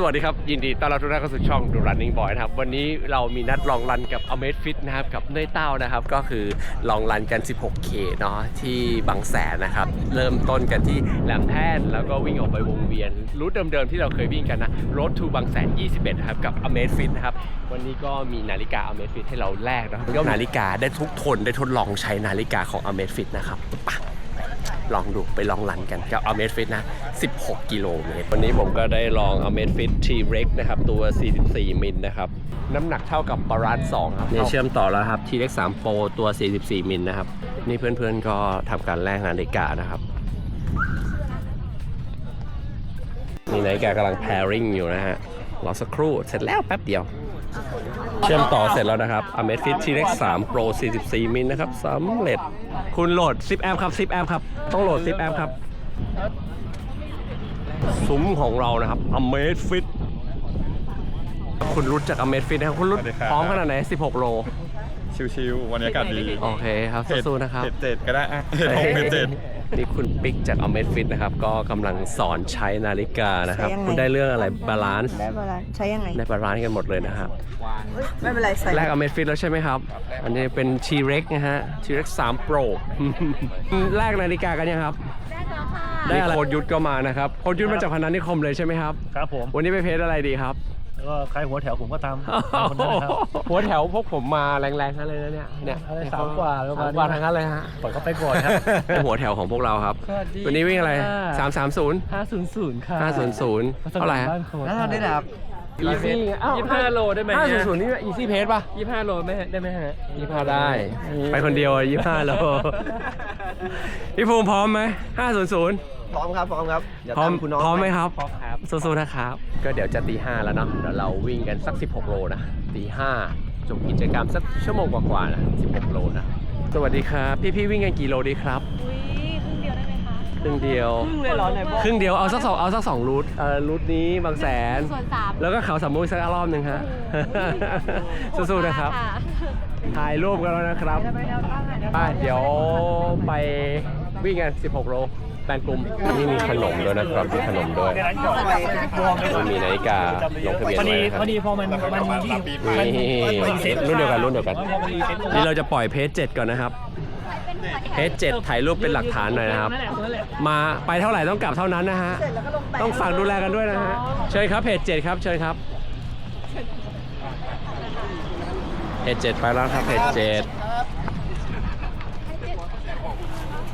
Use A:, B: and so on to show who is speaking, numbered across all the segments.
A: สวัสดีครับ ยินดีต้อนรับทุกท่านเข้าสู่ช่อง The Running Boy นะครับ วันนี้เรามีนัดลองรันกับ a m a z Fit นะครับ กับเนยเต้านะครับ ก็คือลองรันกัน 16K เนาะที่บางแสนนะครับ เริ่มต้นกันที่แหลมแท่นแล้วก็วิ่งออกไปวงเวียน รูทเดิมๆที่เราเคยวิ่งกันนะ Road to บางแสน 21 นะครับ กับ a m a z Fit นะครับ วันนี้ก็มีนาฬิกา a m a z Fit ให้เราแลกนะครับนาฬิกาได้ทุกทนได้ทดลองใช้นาฬิกาของ a m a z Fit นะครับไป ลองดูไปลองรันกันกับ a m a z Fit นะ 16 กิโลเมตร วันนี้ผมก็ได้ลอง a m a z Fit T-Rex นะครับ ตัว 44 มิลนะครับ น้ำหนักเท่ากับบาลานซ์2ครับนี่เชื่อมต่อแล้วครับ T-Rex 3 Pro ตัว 44 มิลนะครับ นี่เพื่อนๆก็ทำการแลกนาฬิกานะครับนี่นาฬิกากำลัง pairing อยู่นะฮะรอสักครู่เสร็จแล้วแป๊บเดียว เชื่อมต่อเสร็จแล้วนะครับ Amazfit T-Rex 3 Pro 44 มิลนะครับสำเร็จ คุณโหลด 10 แอปครับ 10 แอปครับ ต้องโหลด 10 แอปครับ ซุ้มของเรานะครับ Amazfit คุณรุดจาก Amazfit นะครับ คุณรุด
B: สวัสดีครับ
A: พร้อมขนาดไหน 16 โล
B: ชิวๆวันนี้อากาศดี
A: โอเคครับ สู้ๆนะครับ
B: เพจเจ็ดก็ได้อะเพจหกเพจเจ็ด
A: นี่คุณปิ๊กจาก Amazfit นะครับ ก็กำลังสอนใช้นาฬิกานะครับ
C: ใช้ยังไง
A: คุณได้เรื่องอะไรบาลานซ์
C: ได้เวลาใช้ยังไง
A: ได้บาลานซ์กันหมดเลยนะครับ
C: ไม่เป็นไรใส่
A: แลกอเมฟิตแล้วใช่ไหมครับ อันนี้เป็น T-Rex นะฮะ T-Rex 3 Pro แลกนาฬิกากันยังครับได้อะไรโคดยุทธก็มานะครับโคดยุทธมาจากพนันนิคมเลยใช่ไหมครับ
D: ครับผม
A: วันนี้ไปเพจอะไรดีครับ
D: แล้วก็ใครหัวแถวผมก็ตามตามคนนั้นนะครับ
A: หัวแถวพวกผมมาแรงๆทั้งนั้นเลยนะเนี่ยเนี่ย
D: อะไรสามกว่าแล้ว
A: สาม
D: มา
A: กว่าทั้งนั้นเลยฮะ
D: ปล่อยเขาไปก่อนครับ
A: เป็นหัวแถวของพวกเราครับ
D: สวัสดี
A: วันนี้วิ่งอะไร
D: ค่ะ
A: 330
D: ห้าศูนย์ศูนย์ค่ะ
A: 500เท่าไหร่ฮะ
C: แล้วเราได้รับ
A: อีซี่
D: ยี่สิบห้าโลได้ไหม
A: 500นี่อีซี่เพจป่ะ
D: ยี่สิบห้าโลไม่ได้ไหมฮะ
A: ยี่ห้าได้ ไปคนเดียวยี่ห้าโลพี่ภูมิพร้อมไหมห้าศูนย์ศูนย์
C: พ ร้อมครับพร้อมครับเดี๋ยว
A: พร้อม
C: ตามคุณน้อง
A: พร้อมไหม
C: ป
A: ครับ
D: พร้อมครับ
A: สู้ๆนะครับ ก็เดี๋ยวจะตีห้าแล้วเนาะเดี๋ยวเราวิ่งกันสัก 16 โลนะตีห้าจบกิจกรรมสักชั่วโมงกว่าๆนะ16 โลนะสวัสดีครับ พี่ๆวิ่งกันกี่โลดีครับ
E: อุ้ยครึ่งเดียวได้ไหมคะ
A: ครึ่งเดียว
C: ครึ่งเลยเหรอไหนบอก
A: ครึ่งเดียวเอาสักสองเอาสักสองรูทเอ่อรูทนี้บางแสน
E: ส่วนสาม
A: แล้วก็เขาสามมุกสักรอบหนึ่งฮะสู้ๆนะครับ ถ่ายรูปกันแล้วนะครับอะเดี๋ยวไปวิ่งกัน 16 โล แบนกลุ่มนี่มีขนมด้วยนะครับมีขนมด้วยมีนาฬิกาลงทะเบียน
D: พอ
A: ไว้
D: ดี
A: นะค
D: พ
A: รับ
D: อดีพอมันมันยิ่งมัน
A: นี่รุ่นเดียวกันรุ่นเดียวกัน
D: พอมันรีเซ็ต
A: นี่เราจะปล่อยเพจเจ็ดก่อนนะครับ เพจเจ็ดถ่ายรูปเป็นหลักฐานหน่อยนะครับ
D: นั่นแหละนั่นแหละ
A: มาไปเท่าไหร่ต้องกลับเท่านั้นนะฮะ ต้องฝากดูแลกันด้วยนะฮะ เชิญครับเพจเจ็ดครับ เชิญครับ เพจเจ็ดไปแล้วครับเพจเจ็ด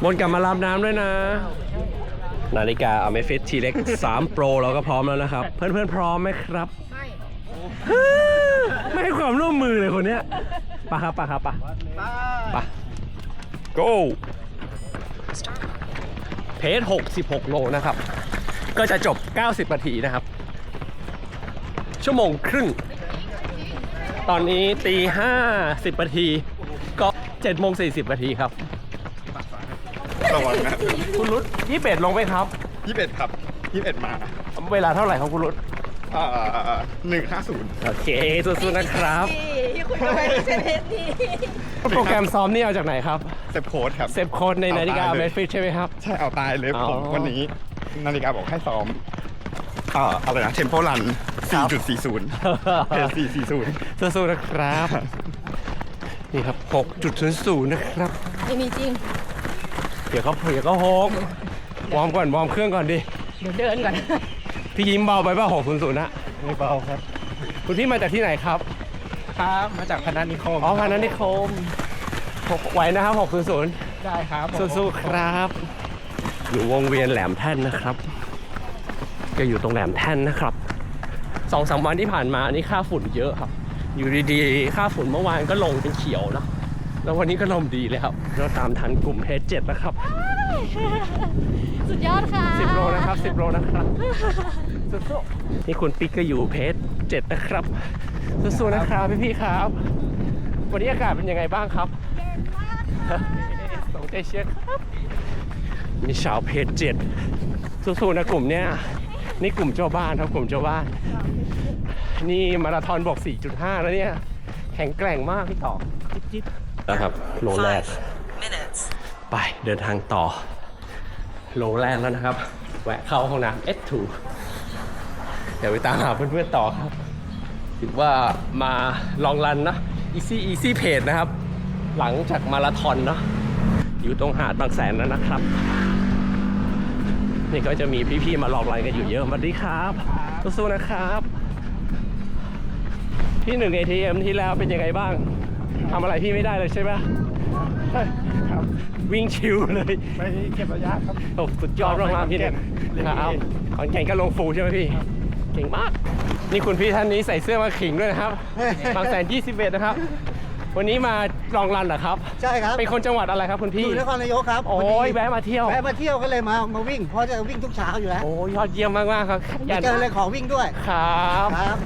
A: วนกลับมารับน้ำด้วยนะ นาฬิกาอเมฟิตทีเล็ก3 Pro เราก็พร้อมแล้วนะครับ เพื่อนๆพร้อมไหมครับ ไม่ให้ความร่วมมือเลยคนเนี้ยไปะครับไปะครับไปะปะ go เพจ66 โลนะครับ ก็จะจบ 90นาทีนะครับ ชั่วโมงครึ่ง ตอนนี้ตีห้าสิบนาทีก็7โมง40นาทีครับ
B: ระวังนะ
A: คุณรุตยี่เป็ดลงไหมครับ
B: ยี่สิบเอ็ดครับยี่สิบเอ็ดมา
A: เวลาเท่าไหร่ครับคุณรุต
B: อ่าหนึ่งห้าศูนย์
A: โอเคสู้ๆนะครับ
C: ที่คุณก็ไม่ได้ใช้เพชรนี่
A: โปรแกรมซ้อมนี่เอาจากไหนครับ
B: เซฟโค้ดครับ
A: เซฟโค้ดในนาฬิกา
B: เอา
A: เม
B: ตายเลย
A: ฟิตใช่ไหมครับ
B: ใช่เอาตายเลย
A: อ๋อ
B: ผมวันนี้นาฬิกาบอกให้ซ้อมอ่าอะไรนะเทมโพรัน4.40เพจ440
A: สู้ๆนะครับ นี่ครับ 6.00 นะครับ
E: ไม่มีจริง
A: เดี๋ยวเขาเดี๋ยวก็โฮกวอร์มก่อนวอร์มเครื่องก่อนดิ
E: เดี๋ยวเดินก่อน
A: พี่ยิ้มเบาไปป่ะ600นะ
D: ไม่เบาครับ
A: คุณพี่มาจากที่ไหนครับ
D: ครับมาจากพนัสนิคม
A: อ๋อพานันนิคมหกไหวนะครับ600
D: ได้ครับ
A: สู้ๆครับ อยู่วงเวียนแหลมแท่นนะครับก็อยู่ตรงแหลมแท่นนะครับสองสามวันที่ผ่านมาอันนี้ค่าฝุ่นเยอะครับ อยู่ดีๆ ค่าฝุ่นเมื่อวานก็ลงเป็นเขียวนะ แล้ววันนี้ก็ลมดีเลยครับเราตามทันกลุ่มเพจเจ็ดนะครับ
E: สุดยอดค่ะ
A: 10โลนะครับ10โลนะครับสู้ๆนี่คุณปิ๊กก็อยู่เพจเจ็ดนะครับสู้ๆนะครับพี่ๆครับ วันนี้อากาศเป็นยังไงบ้างครับสองใจเชียร์ครับมีชาวเพจเจ็ดสู้ๆนะกลุ่มเนี้ยนี่กลุ่มเจ้าบ้านครับกลุ่มเจ้าบ้าน นี่มาราธอนบอก 4.5 แล้วเนี่ย แข็งแกร่งมากพี่ต่อ นะครับ โลแรก ไปเดินทางต่อ โลแรกแล้วนะครับ แวะเข้าห้องน้ำ S2 ดี๋ยวไปตามหาเพื่อนๆต่อครับถือว่ามาลองรันนะ easy easy page นะครับ หลังจากมาราธอนเนาะอยู่ตรงหาดบางแสนแล้วนะครับ นี่ก็จะมีพี่ๆมาลองรันกันอยู่เยอะสวัสดีครับสู้ๆนะครับพี่หนึ่ง ATM ที่แล้วเป็นยังไงบ้าง ทำอะไรพี่ไม่ได้เลยใช่ไหม
B: ครับ
A: วิ่งชิวเลย
B: ไปเก็บระยะครับ
A: โอ้สุดยอดมากๆพี่เนี่ย
B: เรียน
A: ค
B: เอง
A: รับขอนแก่นก็ลงฟูลใช่ไหมพี่เก่งมาก นี่คุณพี่ท่านนี้ใส่เสื้อมาขิงด้วยนะครับบางแสน21 นะครับ วันนี้มาลองรันเหรอครับ
F: ใช่ครับ
A: เป็นคนจังหวัดอะไรครับคุณ
F: อ
A: พี่
F: ยู่นครนายกครับ
A: โอ้ยแวะมาเที่ยว
F: แวะมาเที่ยวก็เลยมามาวิ่งเพราะจะวิ่งทุกเช้าอยู่แล้ว
A: โอ้ยยอดเยี่ยมมากๆครับ
F: ไปเจอเลยของวิ่งด้วย
A: ครับ
F: ครับ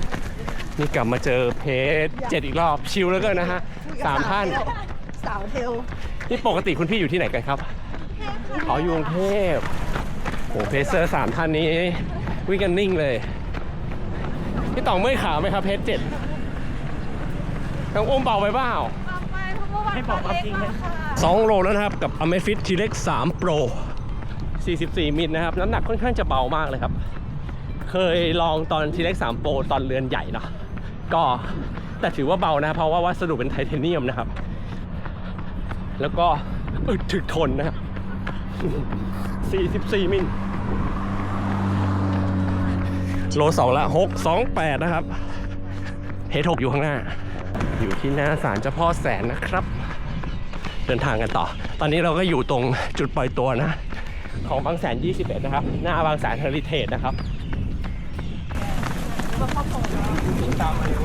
A: นี่กลับมาเจอเพจเจ็ดอีกรอบชิลแล้วก็นะฮะสามท่าน
C: สาวเทล
A: นี่ปกติคุณพี่อยู่ที่ไหนกันครับอ๋ออยู่กรุงเทพโอ้เพจเซอร์สามท่านนี้ วิ่งกันนิ่งเลย พี่ต่องเมื่อยขาไหมครับเพจเจ็ดต้องอุ้มเบาไปเปล่า
E: ให้บอกความจริงเลย
A: 2โลแล้วนะครับ กับ a m e f i t T Rex 3 Pro 44 มิลนะครับ น้ำหนักค่อนข้างจะเบามากเลยครับ เคยลองตอน T Rex 3 Pro ตอนเรือนใหญ่เนาะ ก็แต่ถือว่าเบานะ เพราะว่าวัสดุเป็นไทเทเนียมนะครับ แล้วก็อึดถึกทนนะครับ44 มิลโลสองละ 6 2 8 นะครับ เฮทกอยู่ข้างหน้า อยู่ที่หน้าศาลเจ้าพ่อแสนนะครับ เดินทางกันต่อ ตอนนี้เราก็อยู่ตรงจุดปล่อยตัวนะ ของบางแสน 21 นะครับ หน้าบางแสนเฮอริเทจนะครับ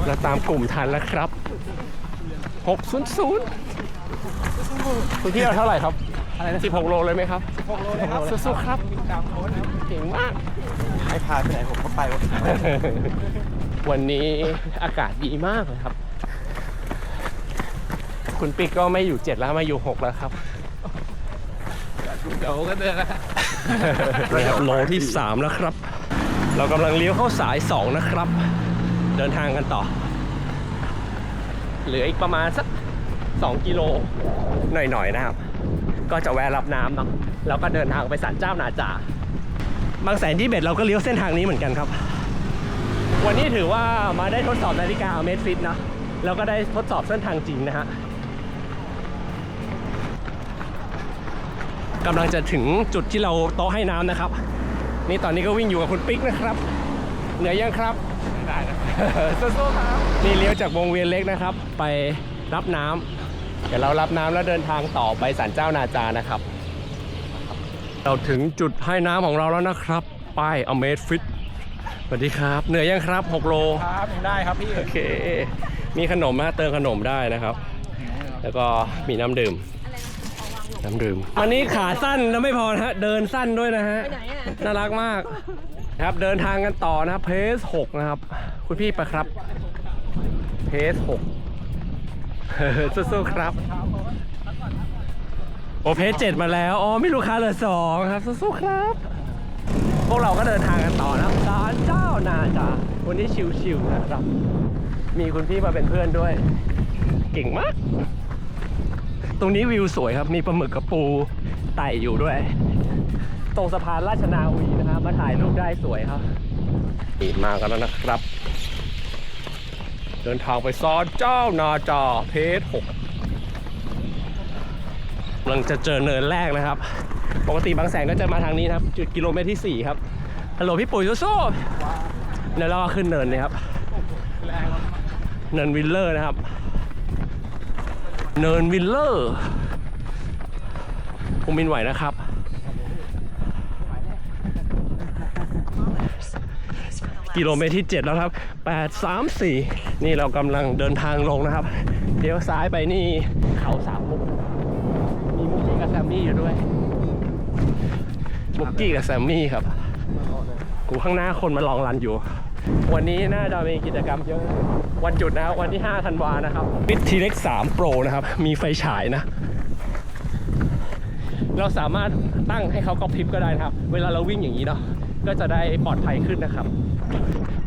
A: เราตามกลุ่มทันแล้วครับ 600คุณพี่เอาเท่าไหร่ครับ
D: อะไรนะ
A: 16 โลเลยไหมครับ
D: 16โลเลยครับ
A: สู้ๆครับ
D: วิ่งตามโค้ชครับ
A: เก่งมาก
B: ให้พาไปไหนผมก็ไปวะ
A: วันนี้อากาศดีมากเลยครับ คุณปิ๊กก็ไม่อยู่ 7 แล้วมาอยู่ 6 แล้วครับ
D: เดี๋ยวก็เดินแล้ว
A: นี่ครับโลที่ 3 แล้วครับ เรากำลังเลี้ยวเข้าสาย 2 นะครับ เดินทางกันต่อ เหลืออีกประมาณสัก 2 กิโลหน่อยๆนะครับ ก็จะแวะรับน้ำเนาะแล้วก็เดินทางไปสันเจ้านาจาบางแสนที่เบ็ดเราก็เลี้ยวเส้นทางนี้เหมือนกันครับ วันนี้ถือว่ามาได้ทดสอบนาฬิกาเมทฟิตนะแล้วก็ได้ทดสอบเส้นทางจริงนะฮะกำลังจะถึงจุดที่เราโต๊ะให้น้ำนะครับ นี่ตอนนี้ก็วิ่งอยู่กับคุณปิ๊กนะครับ เหนื่อยยังครับไม่ได้นะ สู้ๆครับนี่เลี้ยวจากวงเวียนเล็กนะครับ ไปรับน้ำเดี๋ยวเรารับน้ำแล้วเดินทางต่อไปสันเจ้านาจานะครับ เราถึงจุดให้น้ำของเราแล้วนะครับ ป้ายอเมซฟิตสวัสดีครับ เหนื่อยยังครับ 6 โล
D: ครับยังได้ครับพี่
A: โอเค มีขนมนะเติมขนมได้นะครับ แล้วก็มีน้ำดื่มน้ำดื่ม อันนี้ขาสั้นแล้วไม่พอนะฮะ เดินสั้นด้วยนะฮะ
E: ไปไหนอะ
A: น่ารักมาก นะครับเดินทางกันต่อนะครับเพส6นะครับ คุณพี่ปะครับเพส6สู้ๆครับ โอเพส7มาแล้วอ๋อไม่ลูกค้าเหลือสองครับสู้ๆครับ พวกเราก็เดินทางกันต่อนะครับศาลเจ้านาจาวันนี้ชิวๆนะครับ มีคุณพี่มาเป็นเพื่อนด้วย เก่งมาก ตรงนี้วิวสวยครับมีปลาหมึกกับปูไต่อยู่ด้วย ตรงสะพานราชนาวีนะครับ มาถ่ายรูปได้สวยครับมากันแล้วนะครับ เดินทางไปซอนเจ้านาจาเพจหกกำลังจะเจอเนินแรกนะครับ ปกติบางแสนก็จะมาทางนี้นะครับ จุดกิโลเมตรที่ 4 ครับฮัลโหลพี่ปุ๋ยโซ่ๆเดี๋ยวเราก็ขึ้นเนินเลยครับ เนินวิลเลอร์นะครับ เนินวิลเลอร์ผมมินไหวนะครับ กิโลเมตรที่ 7 แล้วครับ 8 3 4 นี่เรากำลังเดินทางลงนะครับเดี๋ยวซ้ายไปนี่เขาสามมุก มีมุกกี้กับแซมมี่อยู่ด้วย มุกกี้กับแซมมี่ครับ กูข้างหน้าคนมาลองรันอยู่ วันนี้น่าจะมีกิจกรรมเยอะ วันหยุดนะครับวันที่ 5 ธันวานะครับปิดทีเล็ก3 Pro นะครับ มีไฟฉายนะ เราสามารถตั้งให้เขากระพริบก็ได้นะครับ เวลาเราวิ่งอย่างนี้เนาะ ก็จะได้ปลอดภัยขึ้นนะครับ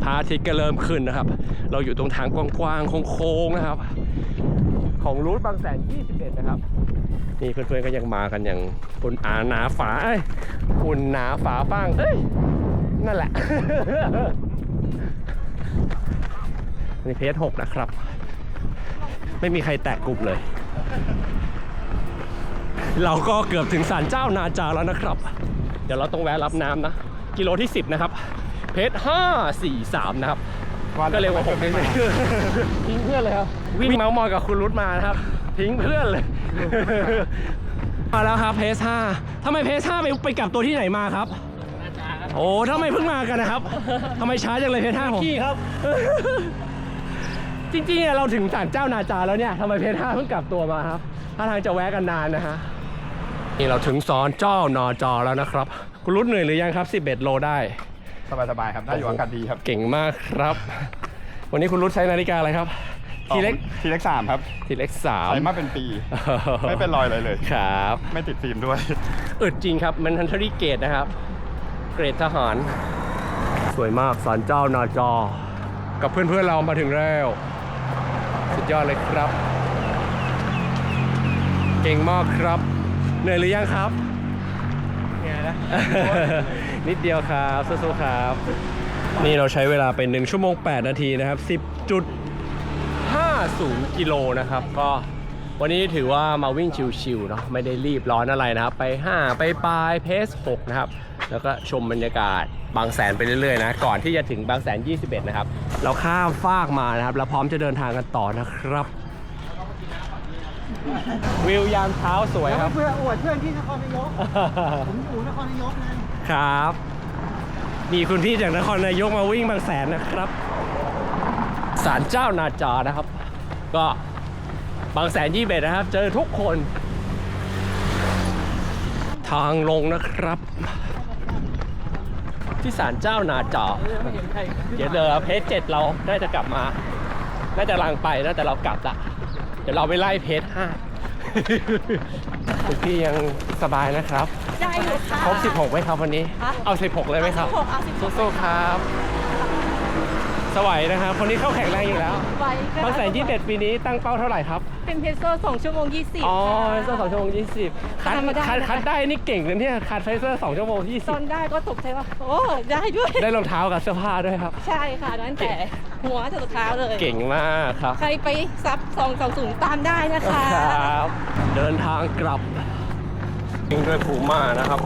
A: พระอาทิตย์ก็เริ่มขึ้นนะครับ เราอยู่ตรงทางกว้างๆโค้งๆนะครับ ของรูทบางแสน 21 นะครับนี่เพื่อนๆก็ยังมากันอย่างคุณอาหนาฝาเอ้ยคุณหนาฝาฟังเอ้ยนั่นแหละนี่เพจหกนะครับ ไม่มีใครแตะกลุ่มเลย เราก็เกือบถึงศาลเจ้านาจาแล้วนะครับ เดี๋ยวเราต้องแวะรับน้ำนะ กิโลที่ 10 นะครับ เพจ5 4 3 นะครับ ก็เร็วกว่าผมนิดนึงทิ้งเพื่อนเลยครับวิ่งเมาส์มอยกับคุณรุดมานะครับ ทิ้งเพื่อนเลย มาแล้วครับเพจ5ทำไมเพจ5ไปไปกลับตัวที่ไหนมาครับ โอ้ทำไมเพิ่งมากันนะครับทำไมช้าจังเลยเพจ5ผมขี้ครับ จริงๆอะเราถึงศาลเจ้านาจาแล้วเนี่ยทำไมเพจ5เพิ่งกลับตัวมาครับถ้าทางจะแวะกันนานนะฮะนี่เราถึงสอนเจ้านอจอแล้วนะครับ คุณรุดเหนื่อยหรือยังครับ 11 โลได้
B: สบายๆครับได้อยู่อากาศดีครับ
A: เก่งมากครับ วันนี้คุณรุดใช้นาฬิกาอะไรครับ ทีเล็ก
B: ทีเล็กสามครับ
A: ทีเล็กสาม
B: ใช้มาเป็นปี ไม่เป็นรอยอะไรเลย
A: ครับ
B: ไม่ติดฟิล์มด้วย
A: อึดจริงครับมันทันทรีเกตนะครับ เกรดทหาร สวยมากสารเจ้านาจอ กับเพื่อนๆเรามาถึงแล้ว สุดยอดเลยครับ เก่งมากครับ เหนื่อยหรือยังครับ
D: ไงนะ
A: นิดเดียวครับสู้ๆครับ นี่เราใช้เวลาเป็น1ชั่วโมง 8 นาทีนะครับ10.50กิโลนะครับ ก็วันนี้ถือว่ามาวิ่งชิวๆเนาะไม่ได้รีบร้อนอะไรนะครับ ไป 5 ไปปลายเพส 6 นะครับ แล้วก็ชมบรรยากาศบางแสนไปเรื่อยๆนะก่อนที่จะถึงบางแสน 21 นะครับ เราข้ามฟากมานะครับ แล้วพร้อมจะเดินทางกันต่อนะครับ วิวยามเช้าสวยครับ
F: เพื่ออวดเพื่อนที่นครนายก ผมอยู่นครนายกไง
A: ครับ มีคุณพี่จากนครนายกมาวิ่งบางแสนนะครับศาลเจ้านาจานะครับ ก็บางแสนยี่เบ็ดนะครับ เจอทุกคน ทางลงนะครับ ที่ศาลเจ้านาจาเดี๋ยวเดี๋ยวเพจเจ็ดเราน่าจะกลับมา น่าจะลังไปแล้วแต่เรากลับละเดี๋ยวเราไปไล่เพจห้าคุณพี่ยังสบายนะครับ
E: ได้อยู่ค่ะ
A: ครบ 16ไหมครับวันนี้
E: ฮะ
A: เอา 16 เลยไหมครับ
E: เอา16เอา16
A: สู้ๆครับ สวัยนะครับ คนนี้เข้าแข็งแรงอยู่แล้ว
E: ไว้ก็
A: บางแสนยี่สิบปีนี้ตั้งเป้าเท่าไหร่ครับ
E: เป็นเพโซสองชั่วโมงยี่สิบ
A: อ๋อไฟเซอร์สองชั่วโมงยี่สิบคัด
E: ธรรมดา
A: คัด
E: นะคะ
A: คัดได้นี่เก่งเลยเนี่ยคัดไฟเซอร์สองชั่วโมงยี่
E: ต
A: สิ
E: อบนได้ก็ตกใจว่า โอ้ได้ด้วย
A: ได้รองเท้ากับเสื้อผ้าด้วยครับ
E: ใช่ค่ะนั้นแต่หัวจนสุดเท้าเลย
A: เก่งมากครับ
E: ใครไปซับสองสองศูนย์ตามได้นะคะ
A: ครับ เดินทางกลับวิ่งด้วยพูม่านะครับ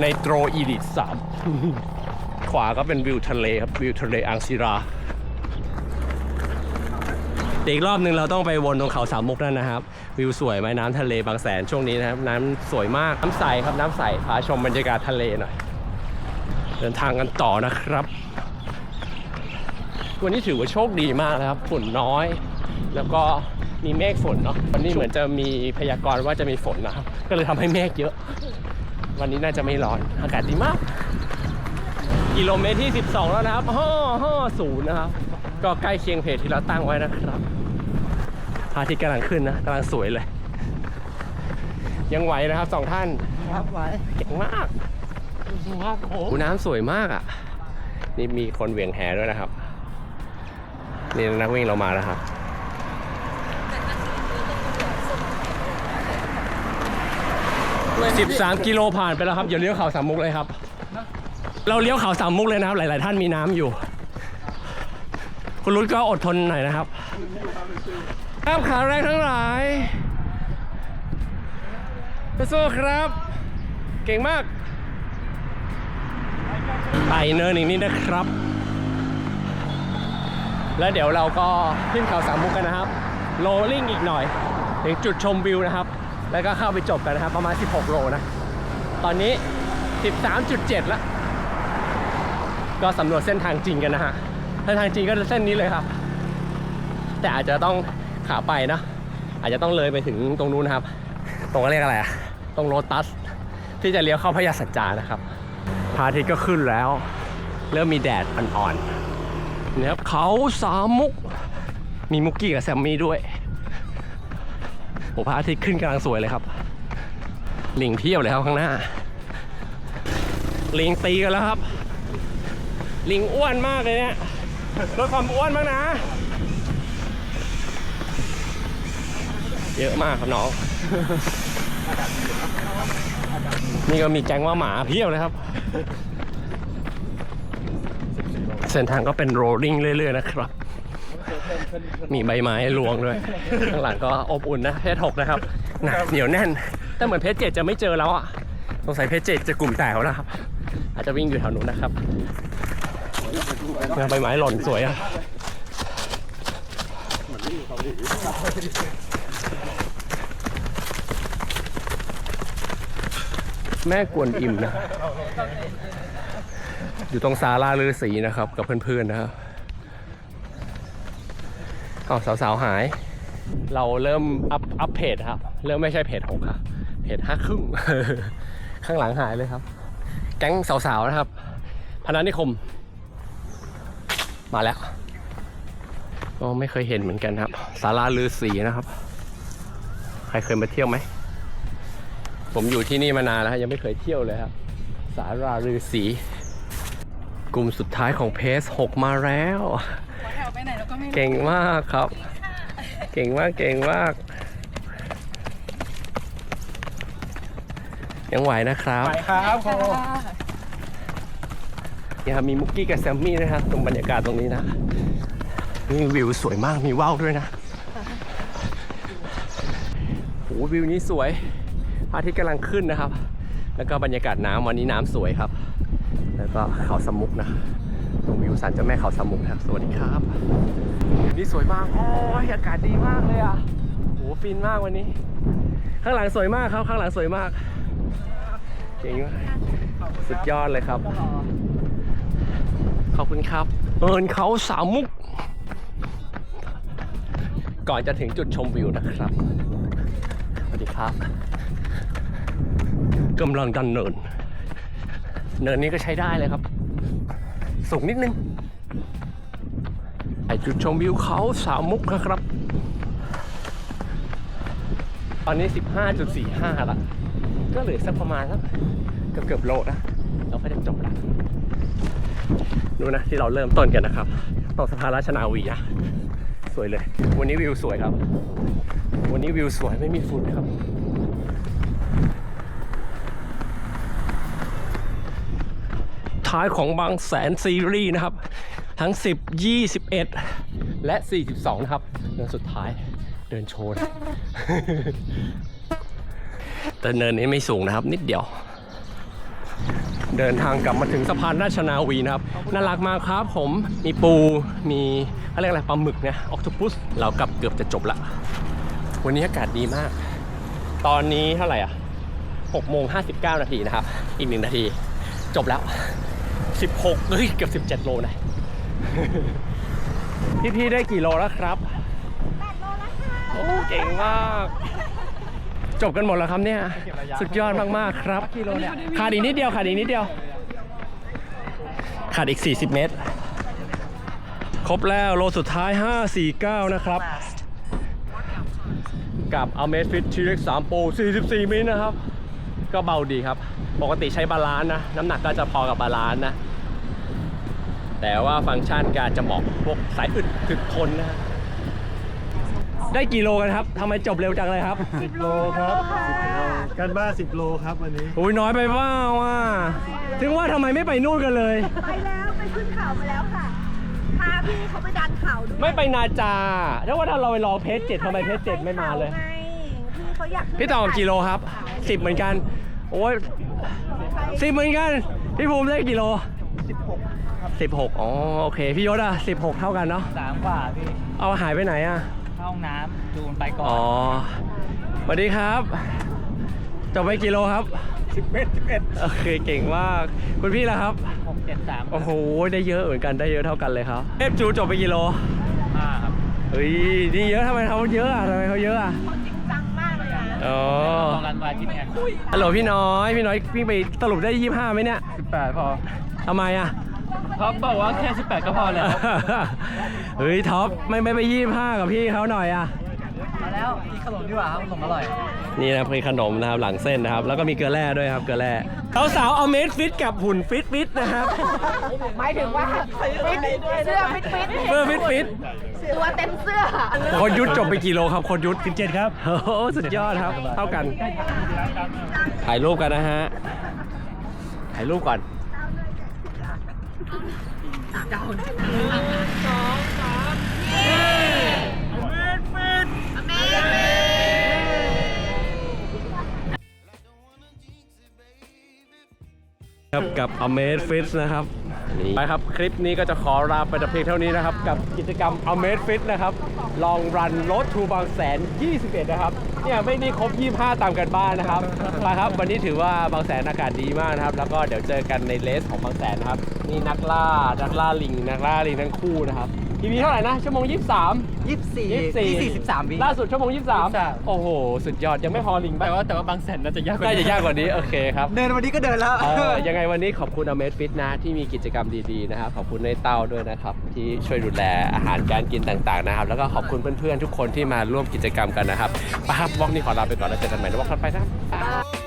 A: ในโตรอีดิสาม ขวาก็เป็นวิวทะเลครับวิวทะเลอังซิราเดี๋ยวอีกรอบหนึ่งเราต้องไปวนตรงเขาสามมุกนั่นนะครับ วิวสวยไหมน้ำทะเลบางแสนช่วงนี้นะครับ น้ำสวยมากน้ำใสครับน้ำใสพาชมบรรยากาศทะเลหน่อย เดินทางกันต่อนะครับ วันนี้ถือว่าโชคดีมากนะครับฝนน้อย แล้วก็มีเมฆฝนเนาะวันนี้เหมือนจะมีพยากรณ์ว่าจะมีฝนนะครับ ก็เลยทำให้เมฆเยอะ วันนี้น่าจะไม่ร้อนอากาศดีมาก กิโลเมตรที่ 12 แล้วนะครับฮ่อฮ่อศูนย์นะครับ ก็ใกล้เคียงเพจที่เราตั้งไว้นะครับพระอาทิตย์กำลังขึ้นนะกำลังสวยเลย ยังไหวนะครับสองท่าน
F: ครับไว้
A: เก่งมากโอ้โหน้ำสวยมากอะ นี่มีคนเหวี่ยงแหด้วยนะครับ นี่นักวิ่งเรามาแล้วครับ13 กิโลผ่านไปแล้วครับอย่าเลี้ยวเขาสามมุกเลยครับ เราเลี้ยวเขาสามมุกเลยนะครับ หลาย ๆ ท่านมีน้ำอยู่ คุณรุ้ก็อดทนหน่อยนะครับข้ามขาแรงทั้งหลายสู้ครับ เก่งมากไต่เนินอีกนิดนะครับ แล้วเดี๋ยวเราก็ขึ้นเขาสามมุกกันนะครับโลลิ่งอีกหน่อย ถึงจุดชมวิวนะครับ แล้วก็เข้าไปจบกันนะครับ ประมาณ 16 โลนะ ตอนนี้ 13.7 แล้ว ก็สำรวจเส้นทางจริงกันนะฮะเส้นทางจริงก็เส้นนี้เลยครับ แต่อาจจะต้องขาไปนะ อาจจะต้องเลยไปถึงตรงนู้นนะครับ ตรงก็เรียกอะไรอะตรงโลตัส ที่จะเลี้ยวเข้าพระยาสัจจานะครับพระอาทิตย์ก็ขึ้นแล้ว เริ่มมีแดดอ่อนๆเนี่ยครับเขาสามมุก มีมุกกี้กับแซมมี่ด้วยโอ้พระอาทิตย์ขึ้นกำลังสวยเลยครับ ลิงเพียบเลยครับข้างหน้า ลิงตีกันแล้วครับ ลิงอ้วนมากเลยเนี่ยลดความอ้วนบ้างนะ เยอะมากครับน้อง นี่ก็มีแก๊งว่าหมาเพียบเลยครับ เส้นทางก็เป็นโรลลิ่งเรื่อยๆนะครับ มีใบไม้รวงด้วย ข้างหลังก็อบอุ่นนะเพจหกนะครับหนาเหนียวแน่น แต่เหมือนเพจเจ็ดจะไม่เจอแล้วอะสงสัยเพจเจ็ดจะกลุ่มแตกแล้วนะครับ อาจจะวิ่งอยู่แถวนู้นนะครับ เนี่ยใบไม้หล่นสวยอะแม่กวนอิมนะ อยู่ตรงศาลาฤาษีนะครับ กับเพื่อนๆนะครับเอาสาวๆหาย เราเริ่มอัพอัพเพจครับ เริ่มไม่ใช่เพจหกครับเพจห้าครึ่ง ข้างหลังหายเลยครับ แก๊งสาวๆนะครับ พนันนิคม มาแล้วก็ไม่เคยเห็นเหมือนกันครับศาลาฤาษีนะครับ ใครเคยมาเที่ยวไหม ผมอยู่ที่นี่มานานแล้วฮะยังไม่เคยเที่ยวเลยครับสาราฤาษีกลุ่มสุดท้ายของเพส6มาแล้วเก่งมากครับ เก่งมากเก่งมาก ยังไหวนะครับ
D: ไปครับโค
A: เนี่ยครับมีมุกกี้กับแซมมี่นะครับตรงบรรยากาศตรงนี้นะนี่วิวสวยมากมีว่าวด้วยนะโหวิวนี้สวยพระอาทิตย์กำลังขึ้นนะครับ แล้วก็บรรยากาศน้ำวันนี้น้ำสวยครับ แล้วก็เขาสมุกนะตรงวิวสันเจ้าแม่เขาสมุกครับสวัสดีครับนี่สวยมากโอ้ยอากาศดีมากเลยอะโหฟินมากวันนี้ ข้างหลังสวยมากครับ ข้างหลังสวยมากเจ๋งมากสุดยอดเลยครับ ขอบคุณครับ เอินเขาสามมุก ก่อนจะถึงจุดชมวิวนะครับ สวัสดีครับกำลังดันเนิน เนินนี้ก็ใช้ได้เลยครับ สูงนิดนึง ไอจุดชมวิวเขาสามมุกนะครับ ตอนนี้ 15.45ละก็เหลือสักประมาณสักเกือบเกือบโลนะ เราก็จะจบแล้ว ดูนนะที่เราเริ่มต้นกันนะครับตรงสะพานราชนาวีนะสวยเลย วันนี้วิวสวยครับ วันนี้วิวสวยไม่มีฝุ่นครับท้ายของบางแสนซีรีส์นะครับ ทั้ง 10 21 และ 42 นะครับเดินสุดท้ายเดินโชว์แต่เนินนี้ไม่สูงนะครับ นิดเดียว เดินทางกลับมาถึงสะพานราชนาวีนะครับน่ารักมากครับผมมีปูมีอะไรยกอะไรปลาหมึกเนี่ยออกทูปุสเรากลับเกือบจะจบละวันนี้อากาศดีมาก ตอนนี้เท่าไหร่อะ6โมง59 นาทีนะครับ อีกหนึ่งนาที จบแล้ว 16เอ้ยเกือบ17 โลนะพี่ๆได้กี่โลแล้วครับ8โลแล้วค่ะโอ้เก่งมาก จบกันหมดแล้วครับเนี่ย สุดยอดมาก ๆ ครับขาดอีกนิดเดียวขาดอีกนิดเดียว ขาดอีก 40 เมตร ครบแล้วโลสุดท้าย 549 นะครับ กับอเมสฟิตทีเล็ก3โปร44 มิลนะครับ ก็เบาดีครับ ปกติใช้บาลานซ์นะ น้ำหนักก็จะพอกับบาลานซ์นะ แต่ว่าฟังก์ชันการจะเหมาะพวกสายอึดถึกทนนะฮะ ได้กี่โลกันครับทำไมจบเร็วจังเลยครับ
F: 10โลครับกันบ้าน10โลครับวันนี้
A: อุ้ยน้อยไปว่าว่ะถึงว่าทำไมไม่ไปนู่นกันเลย
G: ไปแล้วไปขึ้นเขามาแล้วค่ะพาพี่เขาไปดันเขาด้วย
A: ไม่ไปนาจาถ้าว่าถ้าเราไปรอเพจเจ็ดทำไมเพจเจ็ดไม่มาเลย
G: ไงพี่เขาอยากขึ้น
A: พี่ต่อกิโลครับสิบเหมือนกัน โอ้ยสิบเหมือนกันพี่ภูมิได้กี่โลสิบหกอ๋อ โอเค พี่ยศอะสิบหกเท่ากันเนาะ
D: สามกว่าพี่
A: เอาหายไปไหนอะ
D: เข้าห้องน้ำจูนไปก่อ
A: อ๋อนสวัสดีครับจบไปกี่โลครับ
D: สิบเอ็ดสิบเอ็ด
A: โอเคเก่งมากคุณพี่ล่ะครับ
D: หกเจ็ดสาม
A: โอ้โห ได้เยอะเหมือนกันได้เยอะเท่ากันเลยครับเอฟจูจบไปกี่โล
D: ห้าครับ
A: เฮ้ยนี่เยอะทำไมเขาเยอะอะทำไมเขาเยอะอะ
G: จริงจังมากเลยนะ
A: อ๋อ
D: ตองรันวาจิ้มไง
A: ฮัลโหลพี่น้อย พี่น้อยวิ่งไปสรุปได้ยี่ห้าไหมเนี่ย
D: สิบแปดพอ
A: ทำไมอะ
D: เขาบอกว่าแค่สิบแปดก็พอแล้ว
A: เฮ้ยท็อปไม่ไม่ไปยี่ห้ากับพี่เขาหน่อยอะ
D: มาแล้วกินขนมดีกว่าครับขนมอร่อย
A: นี่นะเป็นขนมนะครับหลังเส้นนะครับ แล้วก็มีเกลือแร่ด้วยครับเกลือแร่สาวๆเอาเมดฟิตกับหุ่นฟิตฟิตนะครับ
G: หมายถึงว่าเสื้อฟิตฟิต
A: เพื่อฟิตฟิต
G: ตัวเต็มเสื้อ
A: คนยุทธจบไปกี่โลครับคนยุทธ17ครับโอ้โหสุดยอดครับ เท่ากัน ถ่ายรูปกันนะฮะ ถ่ายรูปก่อน สามดาวสามสองสาม ครับกับ Amaze Fit นะครับนี่ไปครับ คลิปนี้ก็จะขอลาไปแต่เพียงเท่านี้นะครับ กับกิจกรรม Amaze Fit นะครับ ลองรันรถทูบางแสน 21 นะครับ เนี่ยไม่ได้ครบ 25 ตามกันบ้านนะครับไปครับ วันนี้ถือว่าบางแสนอากาศดีมากนะครับ แล้วก็เดี๋ยวเจอกันในเลสของบางแสนนะครับ นี่นักล่า นักล่าลิง นักล่าลิงทั้งคู่นะครับ ทีวีเท่าไหร่นะชั่วโมง 23
C: ยี่สิบสี่ยี่สิบสิบสามวิ
A: ล่าสุดชั่วโมง23 โอ้โห สุดยอดยังไม่พอลิง
D: แต่
A: ปะ
D: ว่าแต่ว่าบางแสนน่าจะยากกว่า
A: น่าจะยากกว่านี้โอเคครับ
C: เดินวันนี้ก็เดินแล้ว
A: เออยังไงวันนี้ขอบคุณอเม z ฟิตนะ ที่มีกิจกรรมดีๆนะครับขอบคุณในเต้าด้วยนะครับ ที่ช่วยดูแลอาหารการกินต่างๆนะครับ แล้วก็ขอบคุณเพื่อนๆ ทุกคนที่มาร่วมกิจกรรมกันนะครับไปครับวอกนี้ขอลาไปก่อนแล้วเจอกันใหม่ในวอกถัดไปนะครับ